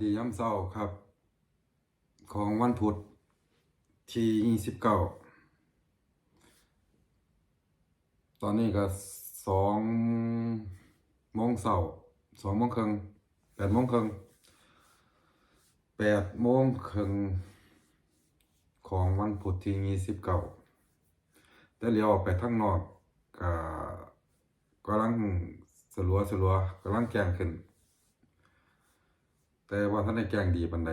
ดีย้ำเศร้าครับ ของวันพุธที่ยี่สิบเก้าตอนนี้ก็สองโมงเช้าสองโมงครึ่งแปดโมงครึ่งแปดโมงครึ่งของวันพุธที่ยี่สิบเก้าแต่เลี้ยวออกไปทางนอกก็กำลังสลัวสลัวกำลังแกงขึ้น แต่ว่าท่านได้แกงดีปันใด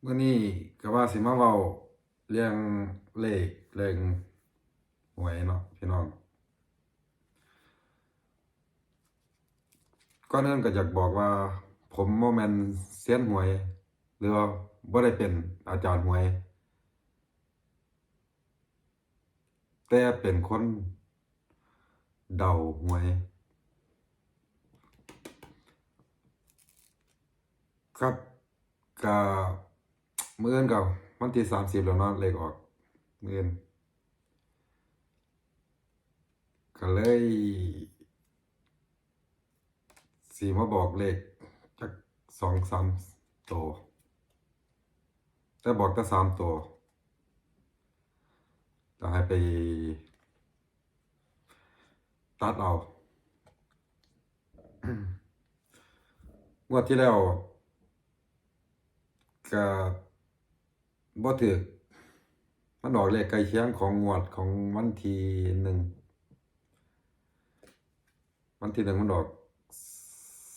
เมื่อนี้ก็ว่าสิมาเว้าเรื่องเลขเรื่องหวยเนาะพี่น้องก่อนอื่นก็อยากบอกว่า ผมโมแมนเซียนหวย หรือว่าบ่ได้เป็นอาจารย์หวย แต่เป็นคนเดาหวย ครับก็มื้ออื่นกับวันที่สามสิบแล้วเนาะเลขออกมื้ออื่นก็เลยสีมาบอกเลขจักสองสามตัวแต่บอกแต่สามตัวจะให้ไป ตัดเอางวดที่แล้ว ก็บ่ถึกมันออกเลขใกล้เคียงของงวดของวันที่หนึ่งวันที่หนึ่งมันออก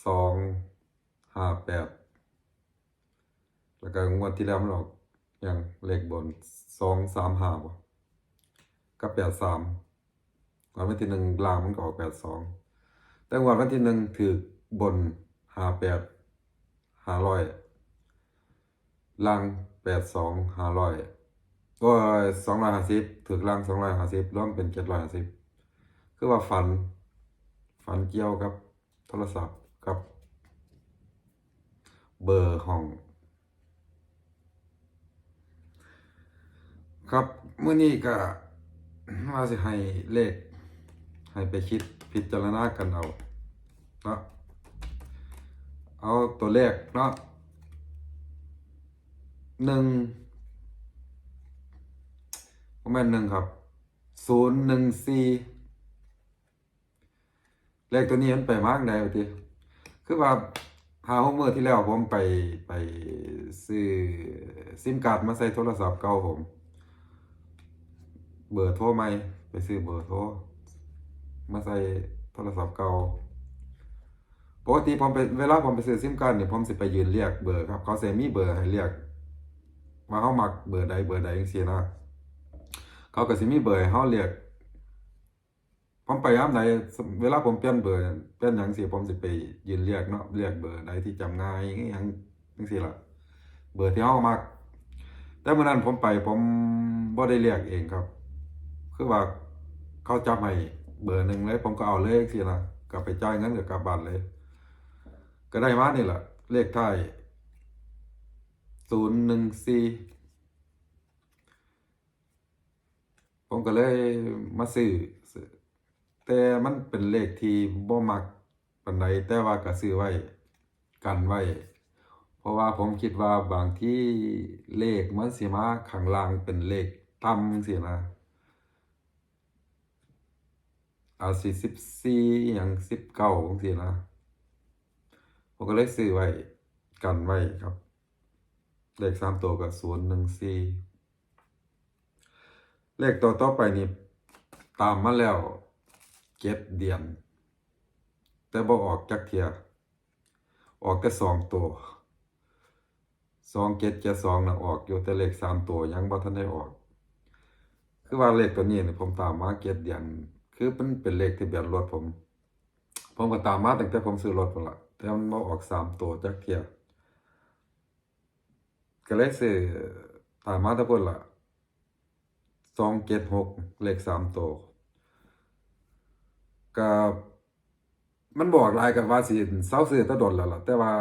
สองห้าแปดแล้วก็งวดที่แล้วมันออกอย่างเลขบนสองสามห้าบ่กับแปดสามวันที่หนึ่งลางมันก็ออกแปดสองแต่งวดวันที่หนึ่งถือบนห้าแปดห้าร้อย ล่างแปดสองห้าร้อยก็สองร้อยห้าสิบถือล่างสองร้อยห้าสิบรวมเป็นเจ็ดร้อยห้าสิบคือว่าฝัน ฝันเกี่ยวกับ โทรศัพท์กับ เบอร์ห้อง ครับเมื่อนี้ก็ว่าสิให้เลข ให้ไปคิดพิจารณากันเอาเนาะเอาตัวเลขเนาะ หนึ่งประมาณหนึ่งครับศูนย์หนึ่งสี่เลขตัวนี้มันไปมากได้ปทีคือว่าหาหกมือที่แล้วผมไปไปซื้อซิมการ์ดมาใส่โทรศัพท์เก่าผม เบอร์โทรใหม่ไปซื้อเบอร์โทรมาใส่โทรศัพท์เก่าปกติผมไปเวลาผมไปซื้อซิมการ์ดเนี่ยผมสิไปยืนเรียกเบอร์ครับเขาเสมีเบอร์ให้เรียก ว่าเขามักเบอร์ใดเบอร์ใดจังซี่นะเขาก็สิมีเบอร์เขาเรียกผมไปยามใดเวลาผมเปลี่ยนเบอร์เปลี่ยนหยังสิผมสิไปยืนเรียกเนาะเรียกเบอร์ใดที่จำง่ายอหยังจังซี่ล่ะเบอร์ที่เขามักแต่เมื่อนั้นผมไปผมบ่ได้เรียกเองครับ คือว่าเขาจับให้เบอร์หนึ่งเลย ผมก็เอาเลขสินะกลับไปจ่ายเงินกับกลับบ้านเลย ก็ได้มานี่แหละเลขท้าย ศูนย์หนึ่งสี่ผมก็เลยมาซื้อแต่มันเป็นเลขที่บ่มักปานใดแต่ว่าก็ซื้อไว้ กันไว้ เพราะว่าผมคิดว่าบางที่เลขมันสิมาข้างล่างเป็นเลขต่ำสินะเอาสี่สิบสี่อย่างสิบเก้าของสินะผมก็เลยซื้อไว้ กันไว้ครับ เลขสามตัวกับศูนย์หนึ่งสี่เลขตัวต่อไปนี่ตามมาแล้วเจ็ดเดือนแต่บ่ออกจักเทีย ออกแต่สองตัวสองเจ็ดเจ็ดสองนะออกอยู่แต่เลขสามตัวยังบ่ทันได้ออก คือว่าเลขตัวนี้นี่ผมตามมาเจ็ดเดือนคือมันเป็นเลขทะเบียนรถผม ผมก็ตามมาตั้งแต่ผมซื้อรถพุ่นละแต่มันมาออกสามตัวจักเทีย ก็เลยซื้อตามมาตะพุ่นละสองเจ็ดหกเลขสามตัวก็มันบอกลายกันว่าสิเศร้าซื้อตะดนแล้วล่ะ แต่ว่า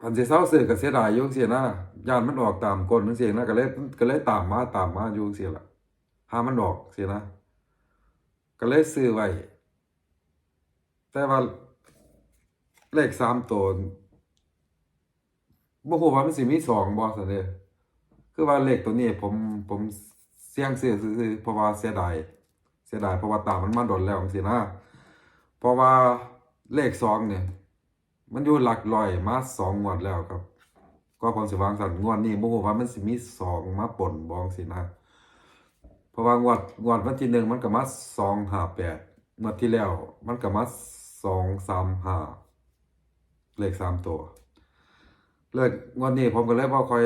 พันสิเศร้าซื้อก็เสียดายอยู่จังซี่นะย่านมันออกตามกลจังซี่นะก็เลยก็เลยตามมาตามมาอยู่จังซี่ล่ะหามันออกเสินะก็เลยซื้อไว้แต่แต่ว่าเลขสามตัว บ่ฮู้ว่ามันสิมีสองบ่ซั่นเด้คือว่าเลขตัวนี้ผมผมเสี่ยงซื้อซื่อเพราะว่าเสียดายเสียดายเพราะว่าตามันมาดนแล้วจังซี่นะเพราะว่าเลขสองเนี่ย มันอยู่หลักร้อยมาสองงวดแล้วครับ ก็ผมสิวางสั่นงวดนี้บ่ฮู้ว่ามันสิมีสองมาปนบ่จังซี่นะเพราะว่างวดงวดวันที่หนึ่งมันก็มาสองห้าแปดงวดที่แล้ว มันก็มาสองสามห้าเลขสามตัว เลขงวดนี้ผมก็เลยบ่ค่อย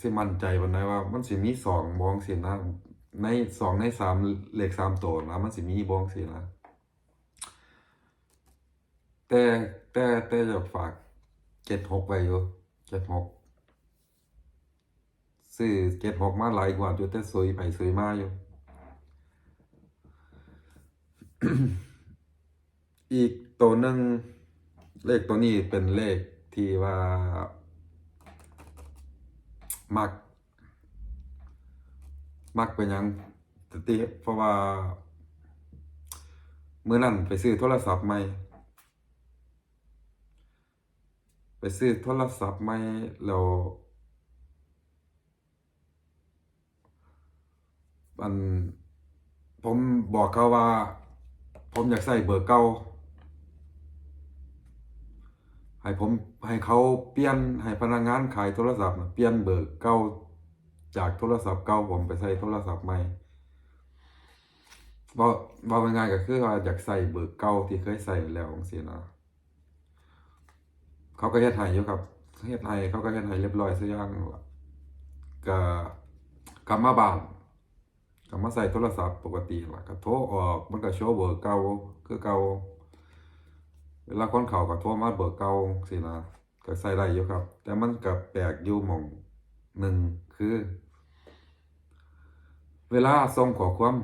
สิมั่นใจปานใดว่า มันสิมีสองบ่จังซี่นะในสองในสามเลขสามตัวนะมันสิมีบ่จังซี่นะแต่แต่แต่อยากฝากเจ็ดหกไว้อยู่เจ็ดหกซื้อเจ็ดหกมาหลายกว่าอยู่แต่สวยไปสวยมาอยู่ อีกตัวหนึ่งเลขตัวนี้เป็นเลขที่ว่า มัก มักเป็นยังติเพราะว่าเมื่อนั้นไปซื้อโทรศัพท์ใหม่ ไปซื้อโทรศัพท์ใหม่แล้วมันผมบอกเขาว่า ผมอยากใส่เบอร์เก่า ให้ผมให้เขาเปลี่ยนให้พนักงานขายโทรศัพท์เปลี่ยนเบอร์เก่าจากโทรศัพท์เก่าผมไปใส่โทรศัพท์ใหม่ว่าว่าง่ายก็คือว่าอยากใส่เบอร์เก่าที่เคยใส่แล้วจังซี่นะเขาก็เฮ็ดให้อยู่ครับเฮ็ดให้เขาก็เฮ็ดให้เรียบร้อยซุอย่างก็กลับมาบ้านกลับมาใส่โทรศัพท์ปกติล่ะก็โทรออกมันก็โชว์เบอร์เก่าคือเก่า เวลาคนเข้าก็โทรมาเบอร์เก่าสินะก็ใส่ได้อยู่ครับ แต่มันก็แปลกอยู่มองหนึ่งคือ เวลาส่งขอความ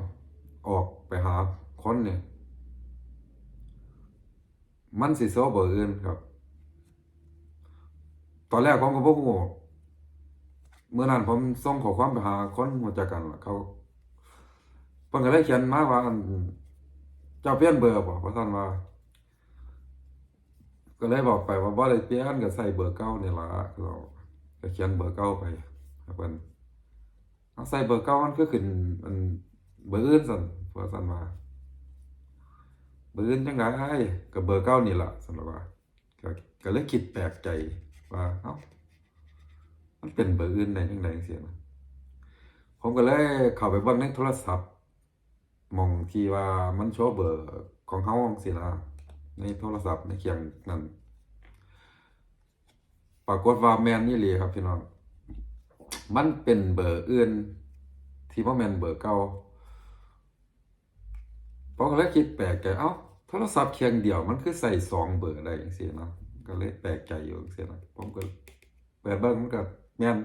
ออกไปหาคนเนี่ย มันสิโซเบอร์อื่นครับ ตอนแรกผมก็บ่ฮู้เมื่อนั้นผมส่งขอความไปหาคนรู้จักกันเขาเพิ่นก็เลยเขียนมาว่าเจ้าเปลี่ยนเบอร์บ่ว่าซั่นว่า ก็เลยบอกไปว่าบ่ได้เปลี่ยนก็ใส่เบอร์เก่านี่ล่ะเราก็เขียนเบอร์เก่าไปให้เพิ่นเอาใส่เบอร์เก่ามันคือขึ้นมันเบอร์อื่นซั่นว่าซั่นว่าเบอร์อื่นจังไดก็เบอร์เก่านี่ล่ะซั่นว่าก็ก็เลยคิดแปลกใจว่าเอ้ามันเป็นเบอร์อื่นได้จังไดจังซี่นะผมก็เลยเข้าไปเบิ่งในโทรศัพท์มองที่ว่ามันโชว์เบอร์ของเฮาจังซี่นะ ในโทรศัพท์ในเครื่องนั้นปรากฏว่าแม่นอีหลีครับพี่น้อง มันเป็นเบอร์อื่น ที่บ่แมนเบอร์เก่าผมก็เลยคิดแปลกใจเอ้าโทรศัพท์เครื่องเดียวมันคือใส่สองเบอร์ได้จังซี่เนะก็เลยแปลกใจอยู่จังซี่นะผมก็เปิดเบิ่งมันก็แมน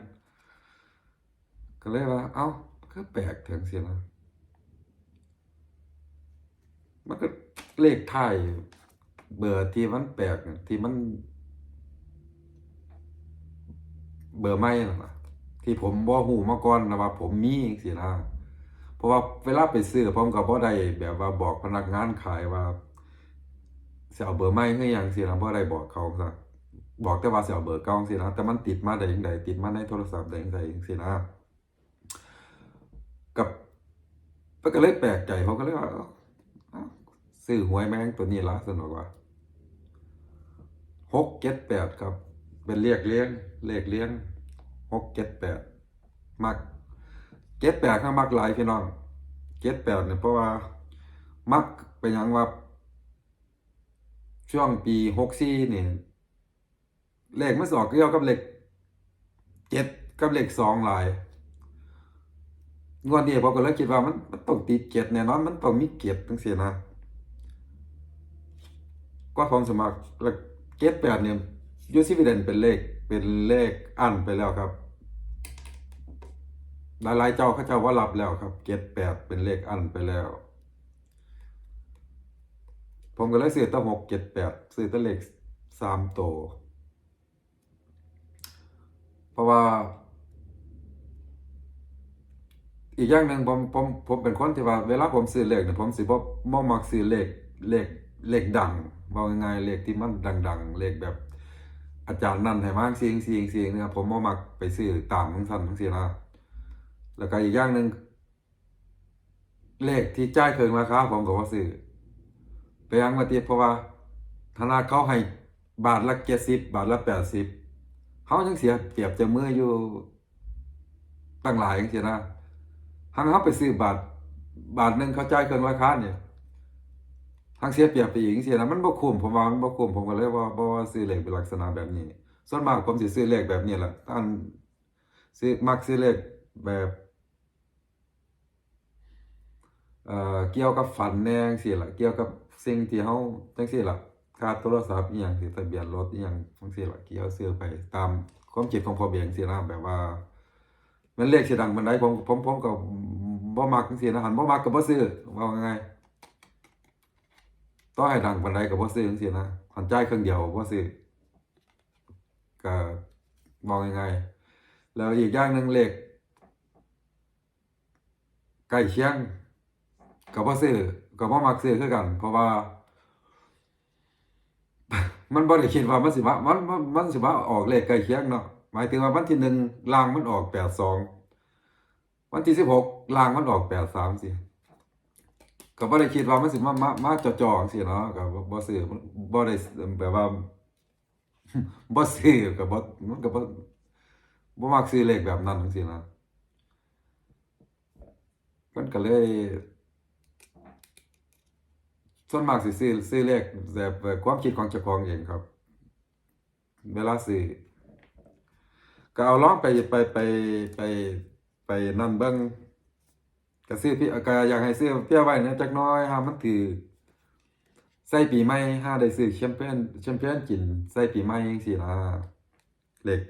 ก็เลยว่า เอ้าคือแปลกจังซี่นะมันก็เลขท้าย เบอร์ที่มันแปลกที่มัน เบอร์ใหม่นะที่ผมบ่ฮู้มาก่อนนะว่า ผมมีจังซี่นะเพราะว่าเวลาไปซื้อผมก็บ่ได้แบบว่าบอกพนักงานขายว่าเสิเอาเบอร์ใหม่คือหยังสินะบ่ได้บอกเขาซะบอกแต่ว่าเสิเอาเบอร์เก่าจังซี่นะแต่มันติดมาได้จังไดติดมาในโทรศัพท์ได้จังไดจังซี่นะกับก็เลยแปลกใจผมก็เลยว่าเอ้าเอ้า ซื้อหวยแม่งตัวนี้ละซั่นบอกว่า6 7 8ครับ เป็นเลขเลี้ยงเลขเลี้ยง6 7 8มักเจ็ดแปดข้างมักหลายพี่น้องเจ็ดแปดเนี่ยเพราะว่ามักเป็นหยังว่า ช่วงปีหกสี่เนี่ยเลขมันสออกเกี่ยวกับเลขเจ็ดกับเลขสองหลายงวดนี้ผมก็เลยคิดว่ามันมันต้องติดเจ็ดแน่นอนมันต้องมีเจ็ดตั้งเสียนะ ก็ผมสมัครแล้วเจ็ดแปดเนี่ยยูซิวิเดนเป็นเลขเป็นเลขอันไปแล้วครับ หลายๆเจ้าเขาเจ้าว่ารับแล้วครับเจ็ดแปดเป็นเลขอันไปแล้ว ผมก็เลยซื้อตั้งหกเจ็ดแปดซื้อตั้งเลขสามโตวเพราะว่า อีกอย่างหนึ่งผมผมผมเป็นคนที่ว่า เวลาผมซื้อเลขเนี่ยผมสิบ่บ่มักซื้อเลขเลข เลขดังบอกง่ายๆเลขที่มันดัง ๆ เลขแบบ อาจารย์นั่นให้มากเสียงเสียงเสียงนะครับผมบ่มักไปซื้อตามทั้งสั้นทั้งเสียนะแล้วก็อีกอย่างหนึ่งเลขที่จ่ายเกินราคาผมก็บ่ซื้อไปยังมาเติเพราะว่า ธนาเขาให้บาทละ70บบาทละ80เขายังเสียเปรียบจะเมื่ออยู่ตั้งหลายจังซี่นะหังเขาไปซื้อบาทบาทหนึ่งเขาจ่ายเกินราคาเนี่ย ทางเสียเปรียบไปอีกเสียนะมันบ่คุ้มผมว่ามันบ่คุ้มผมก็เลยว่าบ่ว่าซื้อเลขเป็นลักษณะแบบนี้ ส่วนมากผมสิซื้อเลขแบบนี้แหละอันซื้อมักซื้อเลขแบบเอ่อเกี่ยวกับฝันแนจังซี่ล่ะเกี่ยวกับสิ่งที่เฮาจังซี่ล่ะค่าโทรศัพท์อีหยังสิทะเบียนรถอีหยังจังซี่ล่ะเกี่ยวซื้อไปตามความคิดของผมเองสินะแบบว่า มันเลขสิดังปานใดผมผมผมก็บ่มักจังซี่นะหันบ่มักก็บ่ซื้อว่าง่ายๆ ต่อให้ดังปานใดก็บ่ซื้อจังซี่นะหันจ่ายเครื่องเดียวบ่ซื้อก็มองง่ายๆแล้วอีกอย่างหนึงเหลขใกล้เคียงก็บ่ซื้อก็บ่มักซื้อคือกัน เพราะว่า มันบ่ได้คิดว่ามันสิมามันมันมันสิมาออกเลขใกล้เคียงเนาะหมายถึงว่าวันที่หนึ่งล่างมันออก82วันที่16ล่างมันออก83สิ ก็บ่ได้คิดว่ามันสิมามามาจ่อๆจังซี่เนาะก็บ่บ่ซื้อบ่ได้แบบว่าบ่ซื้อก็บ่มันก็บ่บ่มักซื้อเลขแบบนั้นจังซี่นะมันก็เลยส่วนมากสิซื้อซื้อเลขแบบแบบความคิดของเจ้าของเองครับ เวลาซื้อก็เอาลองไปไปไปไปไปนั่นเบิ่ง ก็ซื้อพี่ก็อยากให้ซื้อเพียไว้นะจักน้อยหามันถือใส่ปีใหม่หาได้ซื้อแชมเปญแชมเปญกินใส่ปีใหม่จังซี่ะเหลข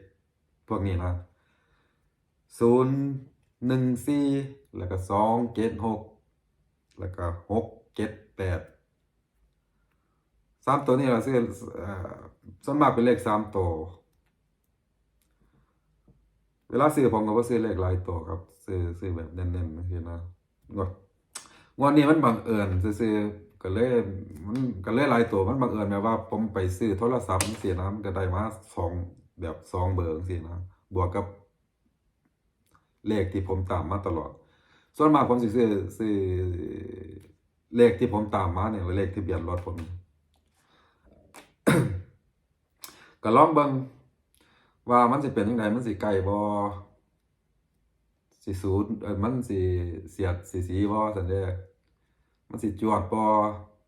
พวกนี้ละศูนะ014แล้วก็276แล้วก็678สามตัวนี้เราซื้อส่วนมากเป็นเลขสามตัว เวลาซื้อผมก็บ่ซื้อเลขหลายตัวครับ ซื้อซื้อแบบเน้นๆจังซี่นะงวดงวดนี้มันบังเอิญซื่อก็เลยมันก็เลยหลายตัวมันบังเอิญแบบว่าผมไปซื้อโทรศัพท์จังซี่นะมันก็ได้มาสองแบบสองเบอร์จังซี่นะบวกกับ เลขที่ผมตามมาตลอด ส่วนมากผมสิซื้อซื้อเลขที่ผมตามมาเนี่ยเลขทะเบียนรถผมก็ลองเบิ่งว่ามันสิเป็นจังไดมันสิใกล้บ่ สิสูญเออมันสิเสียดสิสีบ่ซั่นเด้มันสิจวดบ่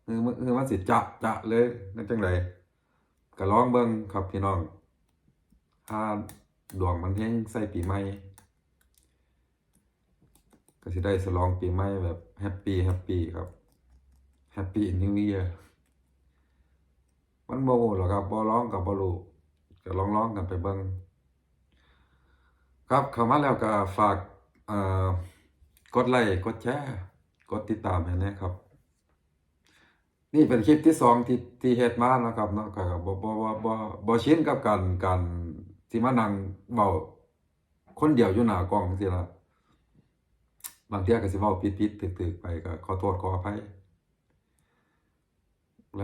คือมันคือมันสิจะจะเลยนั่นจังไดก็ลองเบิ่งครับพี่น้อง ถ้าดวงมันเฮงใส่ปีใหม่ก็สิได้ฉลองปีใหม่แบบแฮปปี้แฮปปี้ครับแฮปปี้นิวเยียร์มันบ่ฮู้หรอกครับบ่ลองก็บ่รู้ก็ลองร้องกันไปเบิ่งครับเข้ามาแล้วก็ฝาก กดไลค์กดแชร์กดติดตามให้นะครับ นี่เป็นคลิปที่สองที่ที่เฮ็ดมานะครับเนาะก็บ่บ่บ่บ่บ่ชินกับการการที่มานั่งเว้าคนเดียวอยู่หน้ากล้องจังซี่ล่ะบางเที่ยก็สิเว้าผิดๆตึกๆไปก็ขอโทษขออภัย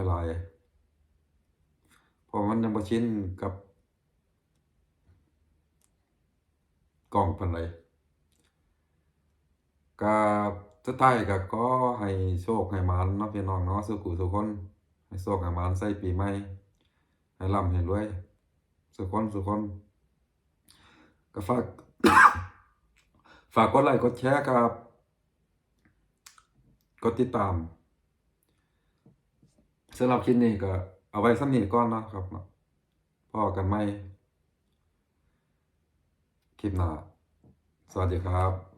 หลายๆเพราะมันยังบ่ชินกับกล้องปานใด ก็สุดท้ายก็ขอให้โชคให้หมานเนาะพี่น้องเนาะสุขุทุกคน ให้โชคให้หมานใส่ปีใหม่ให้ร่ำให้รวยสุกคนสุกคนก็ฝาก ฝากกดไลค์กดแชร์ครับกดติดตามสำหรับคลิปนี้ก็เอาไว้สนี้ก่อนนะครับเนาะพอกันใหมคลิปหน้าสวัสดีครับ